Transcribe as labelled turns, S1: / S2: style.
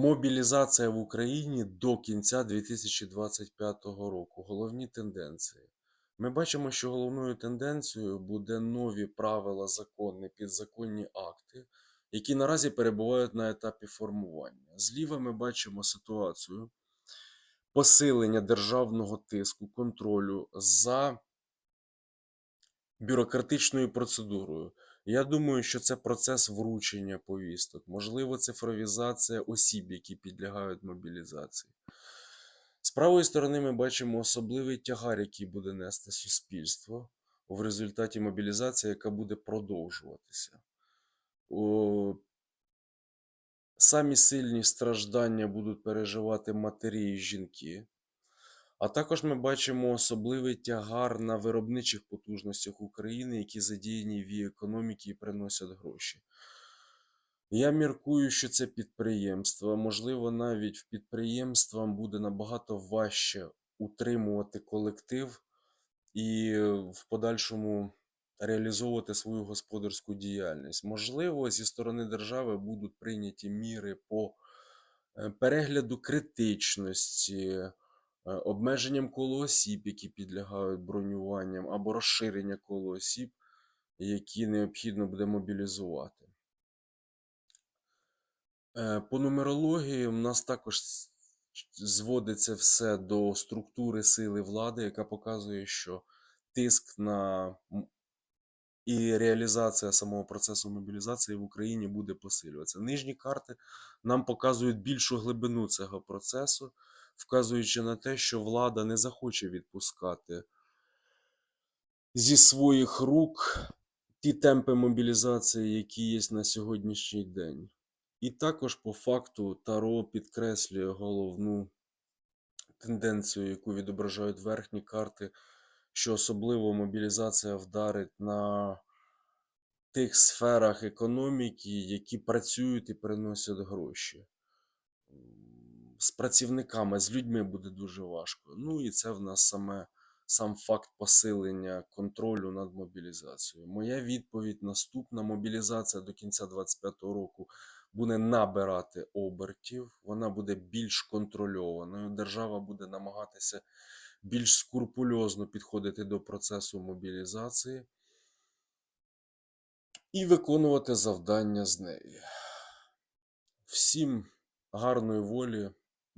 S1: Мобілізація в Україні до кінця 2025 року. Головні тенденції. Ми бачимо, що головною тенденцією буде нові правила, закони, підзаконні акти, які наразі перебувають на етапі формування. Зліва ми бачимо ситуацію посилення державного тиску, контролю за бюрократичною процедурою. Я думаю, що це процес вручення повісток, можливо, цифровізація осіб, які підлягають мобілізації. З правої сторони ми бачимо особливий тягар, який буде нести суспільство в результаті мобілізації, яка буде продовжуватися. О, Самі сильні страждання будуть переживати матері і жінки. А також ми бачимо особливий тягар на виробничих потужностях України, які задіяні в її економіці і приносять гроші. Я міркую, що це підприємства. Можливо, навіть в підприємствам буде набагато важче утримувати колектив і в подальшому реалізовувати свою господарську діяльність. Можливо, зі сторони держави будуть прийняті міри по е, перегляду критичності, е, обмеженням коло осіб, які підлягають бронюванням, або розширення коло осіб, які необхідно буде мобілізувати. Е, По нумерології в нас також зводиться все до структури сили влади, яка показує, що тиск на і реалізація самого процесу мобілізації в Україні буде посилюватися. Нижні карти нам показують більшу глибину цього процесу, вказуючи на те, що влада не захоче відпускати зі своїх рук ті темпи мобілізації, які є на сьогоднішній день. І також по факту Таро підкреслює головну тенденцію, яку відображають верхні карти, що особливо мобілізація вдарить на тих сферах економіки, які працюють і приносять гроші. З працівниками, з людьми буде дуже важко. Ну і це в нас саме сам факт посилення контролю над мобілізацією. Моя відповідь наступна мобілізація до кінця 2025 року буде набирати обертів, вона буде більш контрольованою. Держава буде намагатися більш скрупульозно підходити до процесу мобілізації і виконувати завдання з неї. Всім гарної волі,